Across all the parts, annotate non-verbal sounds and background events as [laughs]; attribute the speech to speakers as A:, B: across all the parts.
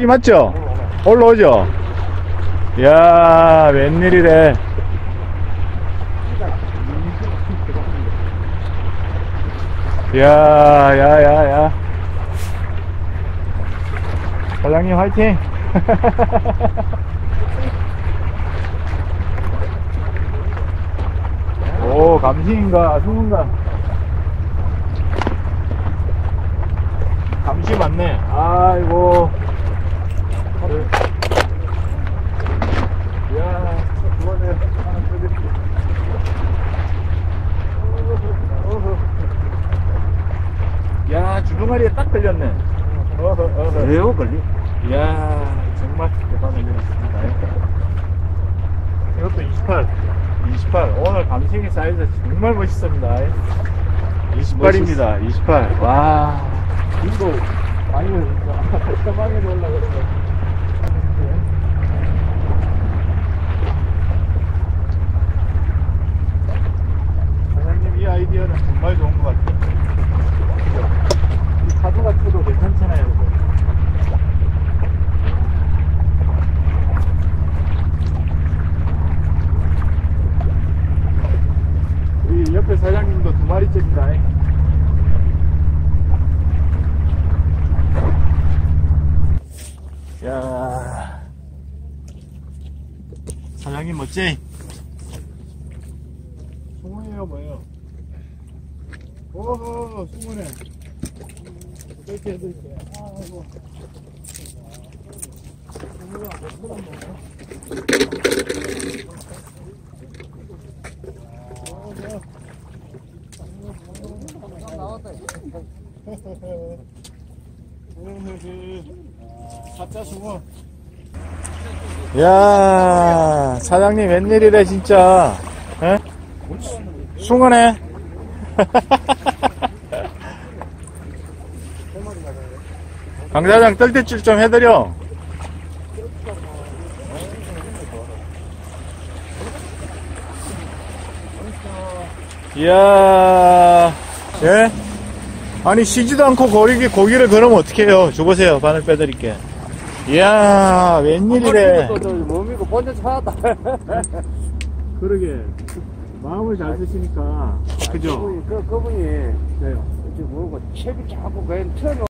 A: 고기 맞죠? 올라오죠? 이야, 웬일이래. 이야, 야, 야, 야. 사장님 화이팅! [laughs] 오, 감시인가, 승인가? 감시 맞네. 아이고. 야. 야, 주둥아리에 딱 걸렸네. 어허,
B: 걸리?
A: 이야, 정말 대단한 일이었습니다. 이것도 28. 28. 오늘 감생이 사이즈 정말 멋있습니다. 28입니다. 28. 와. 이거 많이 올린다. 사방에 올라갔어. 사장님 이 아이디어는 정말 좋은 것 같아요. 그죠? 이 파도가 쳐도 괜찮잖아요. 그거. 우리 옆에 사장님도 두 마리째입니다. 야 사장님 멋지? 숭어예요 뭐예요? 오호 숭어네 이렇게 해드릴게요 아이고. 야 사장님 웬일이래 진짜. 에? 숭어네. [laughs] 강 사장 떨대줄 좀 해드려. 이야, 예? 아니, 쉬지도 않고 고기, 고기를 걸으면 어떡해요. 줘보세요. 바늘 빼드릴게. 이야, 웬일이래.
B: 몸이고 본전 찾았다. [laughs]
A: 그러게. 마음을 잘 쓰시니까. 그죠?
B: 그분이, 그, 그분이,
A: 네요.
B: 이제 뭐고, 채비 자꾸 그냥 틀어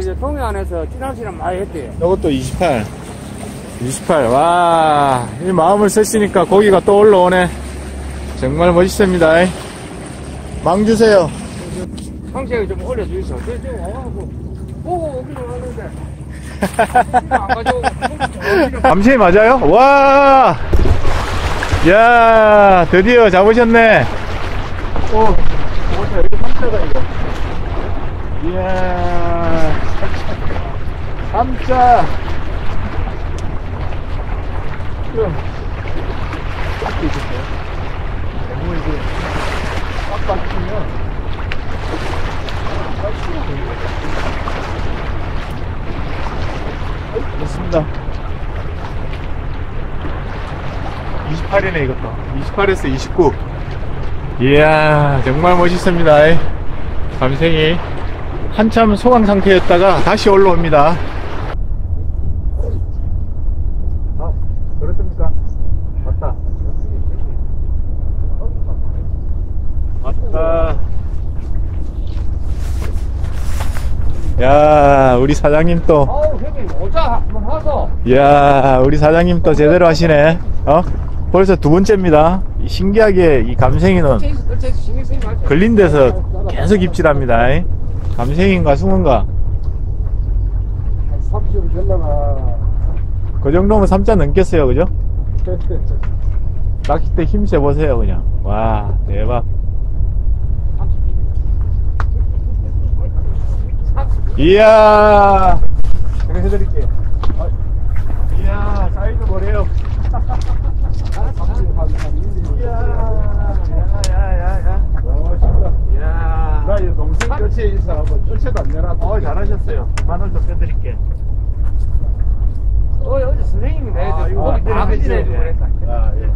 B: 이제 동해 안에서 찌낚시를 많이 했대요.
A: 이것도 28. 28. 와, 이 마음을 쓰시니까 고기가 또 올라오네. 정말 멋있습니다. 망 주세요.
B: 상체에 좀 올려주이소. 저 지금 와가지고, 보고 오기는 하는데, [laughs] 안 가져오고, [laughs]
A: 감시 맞아요? 와! 야 드디어 잡으셨네. 오, 뭐야, 여기 삼자가 이거. 이야, 삼자. 그럼, 딱 있으세요? 너무 이제, 빡빡 치면, 빡 치면 됩니다. 어이, 됐습니다. 28이네 이것도 28에서 29 이야 정말 멋있습니다 이. 감생이 한참 소강 상태였다가 다시 올라옵니다 아 그렇습니까 맞다 맞다 야 우리 사장님 또
B: 아우, 형님, 오자, 한번 하소.
A: 이야, 우리 사장님 또 제대로 하시네. 어? 벌써 두 번째입니다. 이 신기하게 이 감생이는. 걸린 데서 계속 입질합니다. 감생인가 숭어인가?
B: 30분 결나가.
A: 그 정도면 3자 넘겠어요, 그죠? [laughs] 낚싯대 힘세 보세요, 그냥. 와, 대박. 이야, 제가 해드릴게요. 어, 이야, 사이즈 뭐래요? [laughs]
B: 나 동생 인사하고 안 내놔.
A: 어, 잘하셨어요. 빼드릴게.
B: 어, 어제 선생님이
A: 아,
B: 내줘.
A: 이거
B: 거기 다
A: 완전히
B: 그지내주고
A: 예.
B: 그랬다.
A: 아, 예.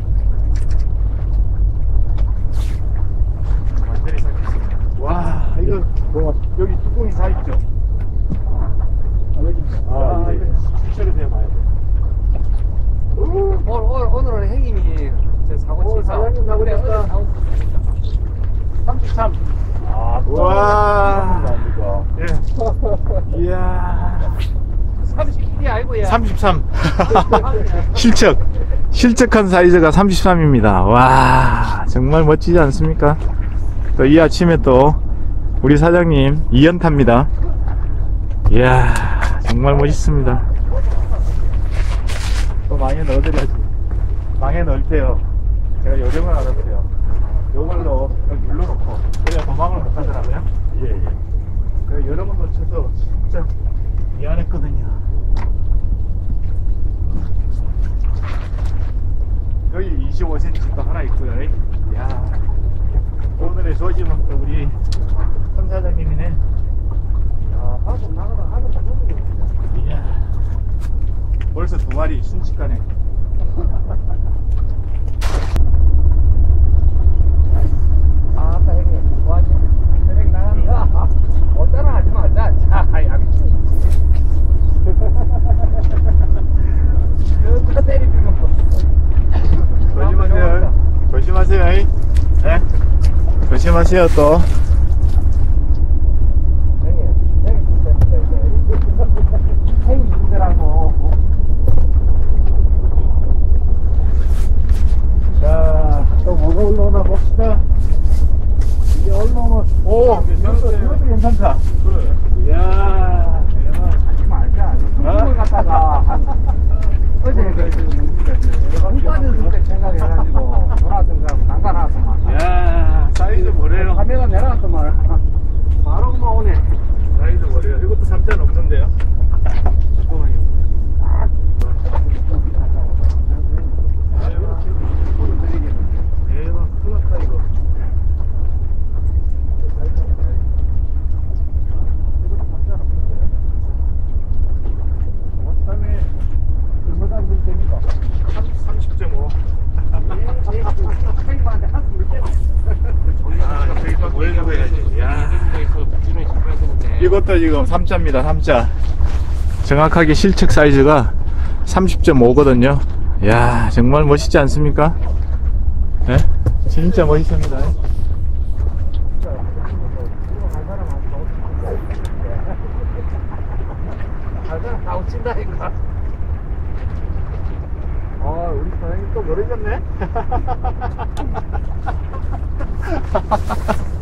A: 완전히 삭혔습니다. 와, 이거, 뭐, 여기 뚜껑이 다 있죠? 33. 실측. 실측한 사이즈가 33입니다. 와, 정말 멋지지 않습니까? 또 이 아침에 또 우리 사장님 이연타입니다. 이야, 정말 멋있습니다. 또 망에 넣어드려야지. 망에 넣을 때요. 제가 요령을 알았어요. 요걸로 여기 눌러놓고 그래야 도망을 못 하더라고요. 예, 예. 그 여러 번 놓쳐서 진짜 미안했거든요. 여기 25cm 또 하나 있고요. 이야. 오늘의 소심은 또 우리 선 사장님이네.
B: 야, 하고 나가다 하고 나가다.
A: 이야. 벌써 두 마리 순식간에. [laughs]
B: 아, 그래, 나간다. 어따라 하지 마. 자, 자, 약이 저 때리는 거.
A: 조심하세요. 조심하세요. 네. 조심하세요 또.
B: 형님, 형님 진짜 이거. 형님 진짜라고.
A: 자, 또 뭐가 올라오나 봅시다. 이게 올라오면, 오, 이것도, 이것도 괜찮다. 그래. 이야, 대박.
B: 하지 말자. 숨을 갖다가 어제 그 후반에서 때 생각해가지고 돌아든가 난간하더만.
A: 이야, 사이즈 뭐래요?
B: 카메라 내려놨더만. 바로 그만 오네.
A: 사이즈 뭐래요? 이것도 3자 넘는데요? 잠깐만요. 대박, 큰일 났다, 이거.
B: 다음에 얼마나 됩니까?
A: 30.5.
B: 형님한테 한숨 몇
A: 아, 저기서 보여주고 해야지. 야. 이것도 지금 3자입니다, 3자. 정확하게 실측 사이즈가 30.5거든요. 야 정말 멋있지 않습니까? 예? 진짜 멋있습니다.
B: 웃친다니까.
A: 아, 우리 사장님 또 노래졌네?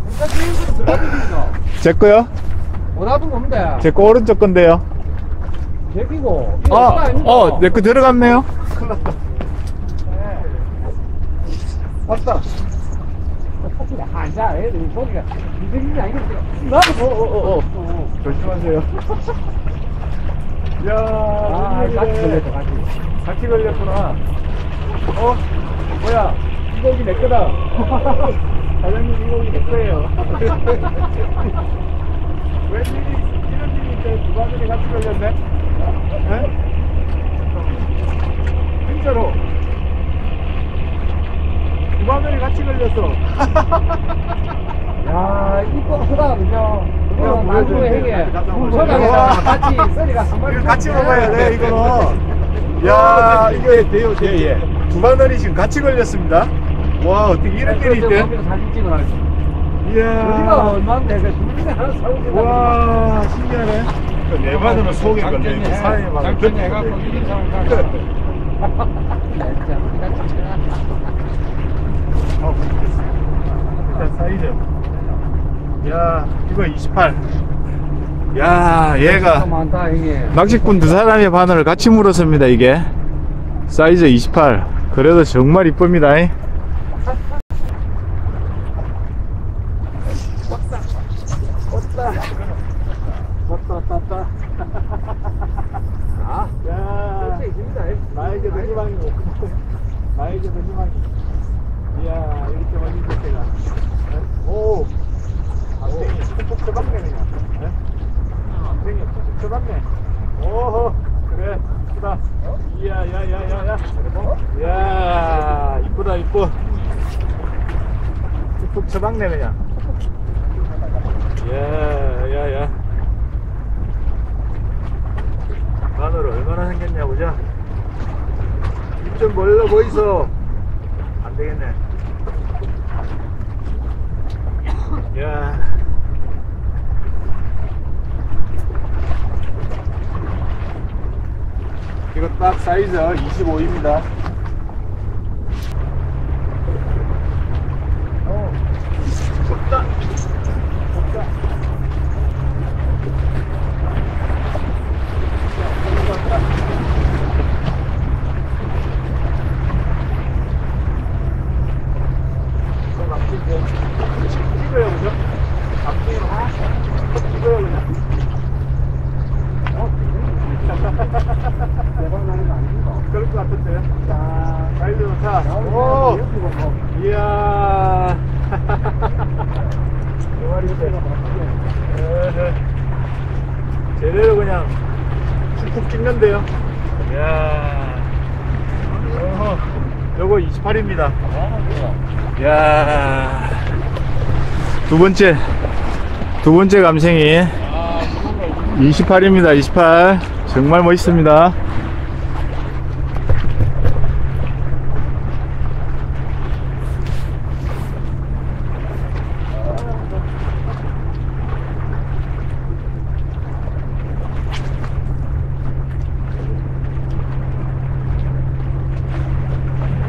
B: 진짜 주인공 들어가니까.
A: 제 거요?
B: 원하던 건데.
A: 제 거 오른쪽 건데요.
B: 제끼고.
A: 아, 어, 내 거 들어갔네요. 큰일 났다.
B: 왔다. 앉아, 애들 소리가 이들이 아니겠어. 나도 어, 어, 어, 어.
A: 조심하세요. [laughs] 야,
B: 아. 같이 걸렸다, 같이.
A: 같이 걸렸구나. 어? 뭐야? 이 고기 내 거다. [laughs] 사장님 이 고기 내 거예요. [laughs] 웬일이 이런 일이 있대. 두 바늘이 같이 걸렸네? 에? 진짜로. 두 바늘이 같이 걸렸어.
B: 야, 이뻐 크다, 그죠? 그거
A: 야,
B: 나중에 해게. 소장에다가 같이 썰이가 한 마리.
A: 같이 먹어야 돼, 이거는. 야, 이게 돼요, 돼, 예. 두 바늘이 지금 같이 걸렸습니다. 와, 어떻게 이런 일이 있대?
B: 사진. 우리가
A: 이야.
B: 얼마인데, 그 사오지.
A: 와, 신기하네. 내 바늘은 속에 걸려 있고, 사람의 바늘은
B: 장전이
A: 겉에
B: 해갖고 이긴. 사람.
A: 어, 일단 사이즈. 야, 이거 28. 야, 얘가. 낚시꾼 두 사람의 바늘을 같이 물었습니다 이게 사이즈 28 그래도 정말 이쁩니다 이.
B: 왔다, 왔다, 왔다. 아,
A: 야.
B: 진짜 있습니다.
A: 나에게 도 희망이 [laughs] 나에게도 희망이 이야 이렇게 멋있을 때가. 오. 안생이 푹푹 쳐박네 그냥. 안생이 푹푹 쳐박네. 오호 그래. 이쁘다. 이야 야 야 야 야. 이야 이쁘다 이뻐 푹푹 쳐박네 그냥. [laughs] 야야 야 바늘 얼마나 생겼냐 보자 입좀 벌려 보이소 안 되겠네 야 이거 딱 사이즈 25입니다. 어. 좁다. 저 낙지 이제 찍어요, 그죠? 낙지 찍어요. 제대로 그냥 축축 찍는데요. 어허. 요거 28입니다. 이야. 두 번째, 두 번째 감생이 28입니다. 28. 정말 멋있습니다.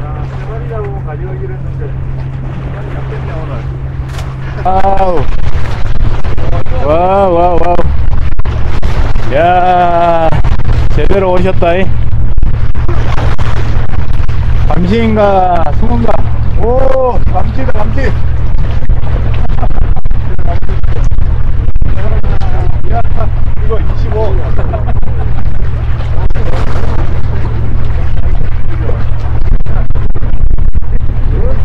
A: 야, 세 마리 잡으면 가져가기로 했는데 시간이 약했네 오늘 와우 와우 와우 와우 야 오셨다이. 감시인가 숭어인가? 오 감시다 감시 야 이거 25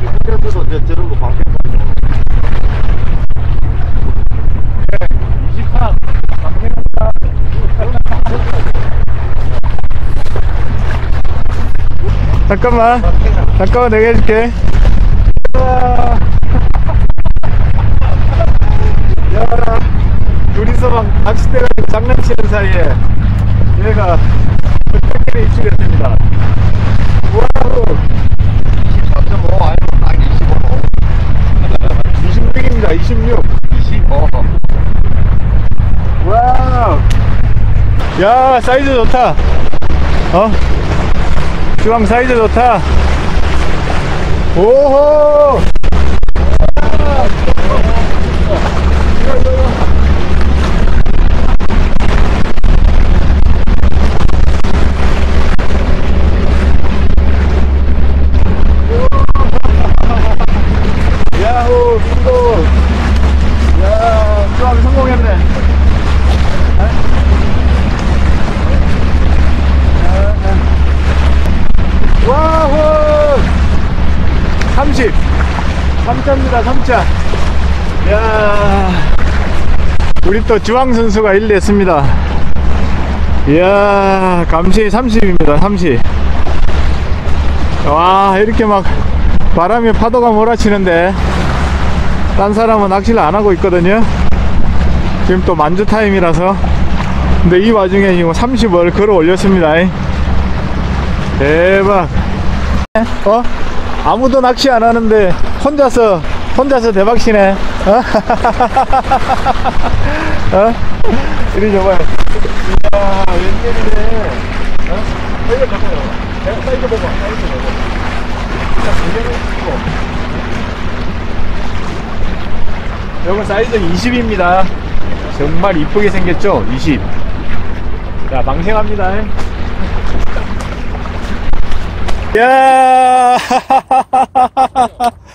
B: 이분께서도 이제 저런 거 방송
A: 23 감사합니다 잠깐만 잠깐만 내가 해줄게. 야 둘이서 막 낚싯대 가지고 장난치는 사이에 얘가 백개를 입출했습니다 와우
B: 23.5 아니면 딱 25.
A: 26입니다 26
B: 25.
A: 와우 야 사이즈 좋다 어 주황 사이즈 좋다. 오호 또 주황 선수가 1위 했습니다. 이야 감시 30입니다 30 와 이렇게 막 바람에 파도가 몰아치는데 딴 사람은 낚시를 안 하고 있거든요. 지금 또 만주 타임이라서. 근데 이 와중에 지금 30을 걸어 올렸습니다. 대박. 어? 아무도 낚시 안 하는데 혼자서 혼자서 대박치네 어? [laughs] 어? 이리 줘봐요 이야 웬일이네 어? 사이즈 봐봐요 사이즈 봐봐 사이즈 봐봐 요거 사이즈 20입니다 정말 이쁘게 생겼죠 20 자 망생합니다 야 [laughs]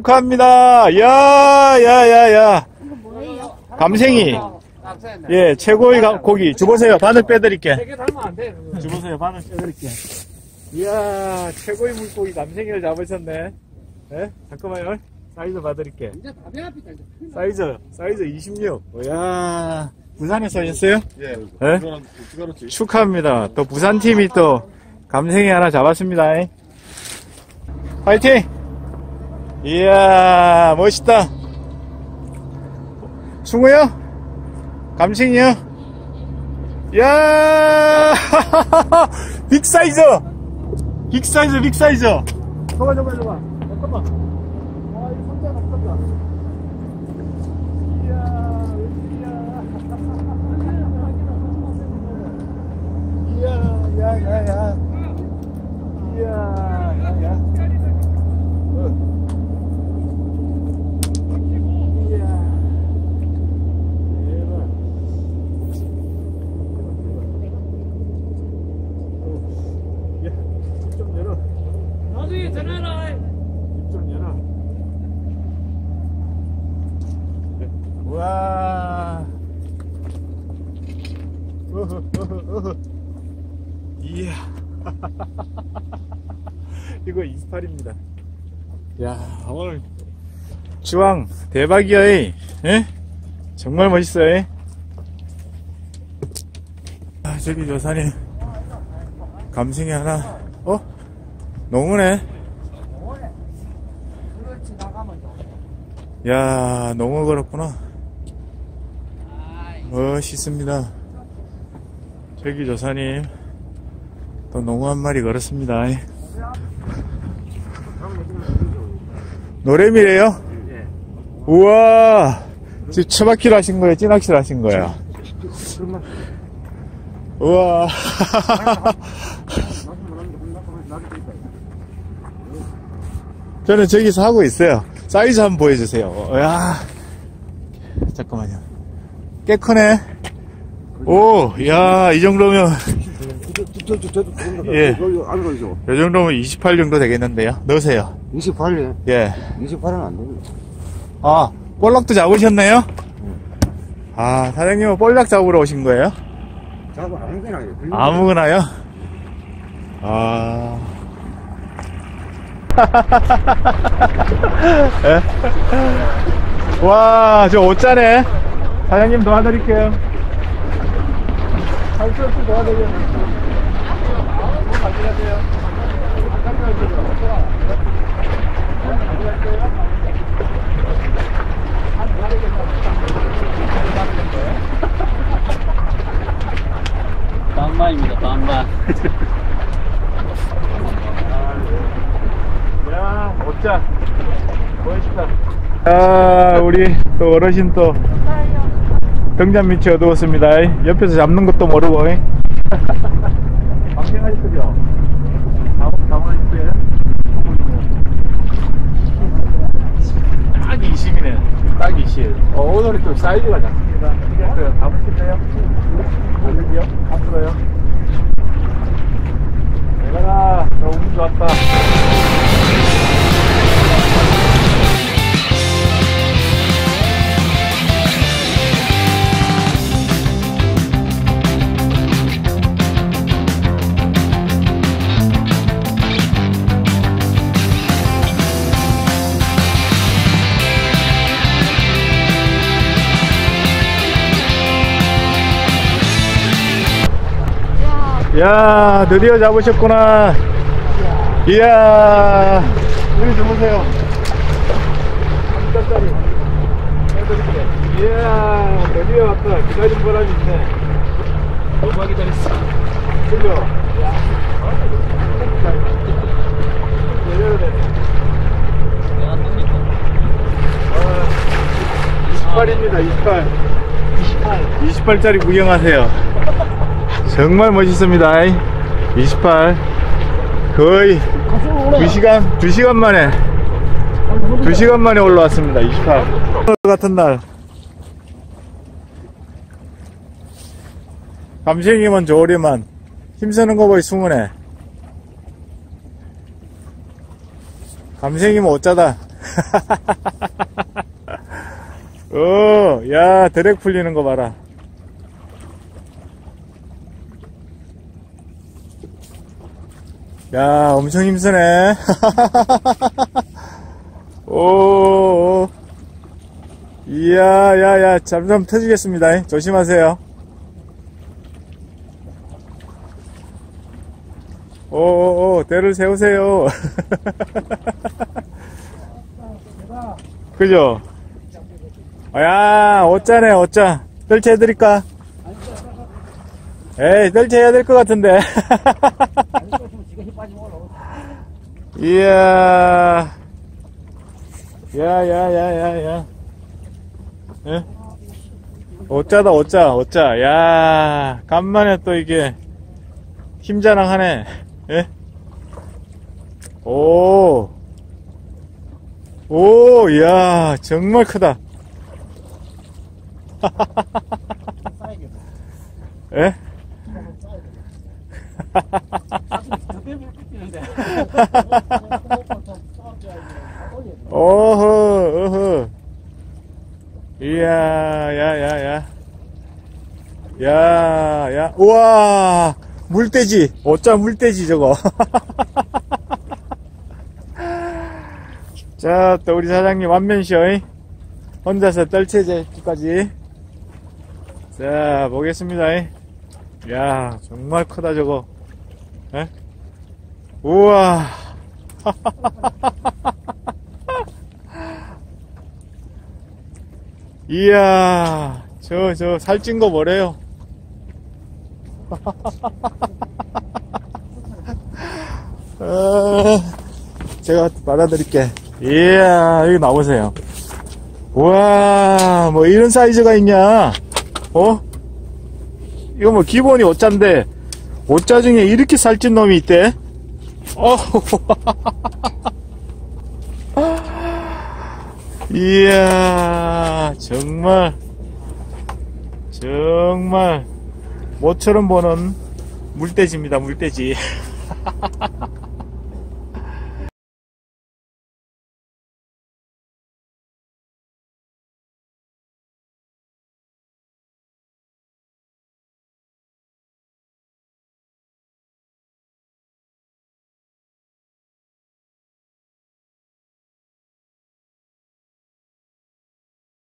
A: 축하합니다 야 야 야 야 감생이 예 최고의 가- 고기 주보세요 바늘 빼드릴게
B: 세개 달면 안 돼. 그거.
A: 주보세요 바늘 빼드릴게 이야 최고의 물고기 감생이를 잡으셨네 예 잠깐만요 사이즈 봐드릴게
B: 이제 다배 앞이다. 이제. 큰일 나.
A: 사이즈 사이즈 26 이야 부산에서 오셨어요?
C: 예,
A: 예? 축하합니다. 또 부산팀이 또 감생이 하나 잡았습니다. 파이팅! 이야, 멋있다. 숭어요? 감생이요? 이야, [laughs] 빅사이즈! 빅사이즈, 빅사이즈! 잠깐만, 잠깐만, 잠깐만. 잠깐만. 와, 이 손자 없었다. 이야, 웬일이야. [laughs] 이야, 야야야 이야 어. 이야 대박 어. 야, 입좀 열어
B: 나중에 전화라.
A: 입좀 열어 우와 이야 [laughs] 이거 28입니다 야 오늘 주황 대박이야 이. 예? 정말 멋있어요 이. 아, 저기 여산이 감성이 하나 어?
B: 돼.
A: 야 농어 걸었구나
B: 아이.
A: 멋있습니다 저기 조사님 또 농어 한 마리 걸었습니다. 노래미래요? 우와! 지금 처박기로 하신 거예요? 찌낚시를 하신 거예요? 우와! [laughs] 저는 저기서 하고 있어요. 사이즈 한번 보여주세요. 야 잠깐만요. 꽤 크네 오, 야, 이 정도면, 예. 요 정도면 28 정도 되겠는데요? 넣으세요.
C: 28에,
A: 예.
C: 28은 안 됩니다.
A: 아, 볼락도 잡으셨네요? 아, 사장님은 볼락 잡으러 오신 거예요?
C: 자고 아무거나.
A: 아무거나요? 아. [laughs] 예? 와, 저 옷자네. 사장님 도와드릴게요. 할수 없이 도와드려요.
B: 반반입니다, 반반.
A: 야, 옷자. 멋있다. 아, 우리 또 어르신 또 등잔 밑이 어두웠습니다. 옆에서 잡는 것도 모르고. 방생하셨죠? 가만있어요. 딱 20이네. 딱 20. 어, 오늘은 좀 사이즈가 작습니다. 이겼어요. 잡으실래요? 안는요 앞으로요? 내가 너무 좋았다. 야 드디어 잡으셨구나. 이야. 여기 주무세요. 3짜리. 해드릴게 이야 드디어 왔다. 기다린 보람이 있네. 너무 기다렸어. 그죠? 열려야 되네 아, 28입니다 28 28 28짜리 구경하세요 정말 멋있습니다. 28. 거의 2시간, 2시간 만에, 2시간 만에 올라왔습니다. 28. 오늘 같은 날. 감생이면 저오리만 힘쓰는 거 보이 숭은해. 감생이면 어쩌다. [laughs] 어, 야, 드랙 풀리는 거 봐라. 야, 엄청 힘쓰네. [laughs] 오, 오. 이야, 야, 야, 잠깐 터지겠습니다. 조심하세요. 오, 오, 오, 대를 세우세요. [laughs] 그죠? 야, 어짜네, 어짜. 뜰채 해드릴까? 에이, 뜰채 해야 될 것 같은데. [laughs] 이야. 야, 야, 야, 야, 야. 예? 어짜다, 어짜, 어짜. 야, 간만에 또 이게 힘자랑 하네. 예? 오. 오, 이야, 정말 크다. [laughs] 예? [laughs] 어허, 어허. 이야, 야, 야, 야. 야, 야. 우와! 물돼지. 어짜 물돼지, 저거. [laughs] 자, 또 우리 사장님 완면쇼. 혼자서 떨채제까지. 자, 보겠습니다. 야, 정말 크다, 저거. 에? 우와. [laughs] 이야, 저, 저, 살찐 거 뭐래요? [laughs] 어, 제가 받아드릴게. 이야, 여기 나오세요. 우와, 뭐 이런 사이즈가 있냐? 어? 이거 뭐 기본이 5자인데, 5자 중에 이렇게 살찐 놈이 있대? 어, [laughs] 이야, 정말, 정말, 모처럼 보는 물돼지입니다, 물돼지. [laughs]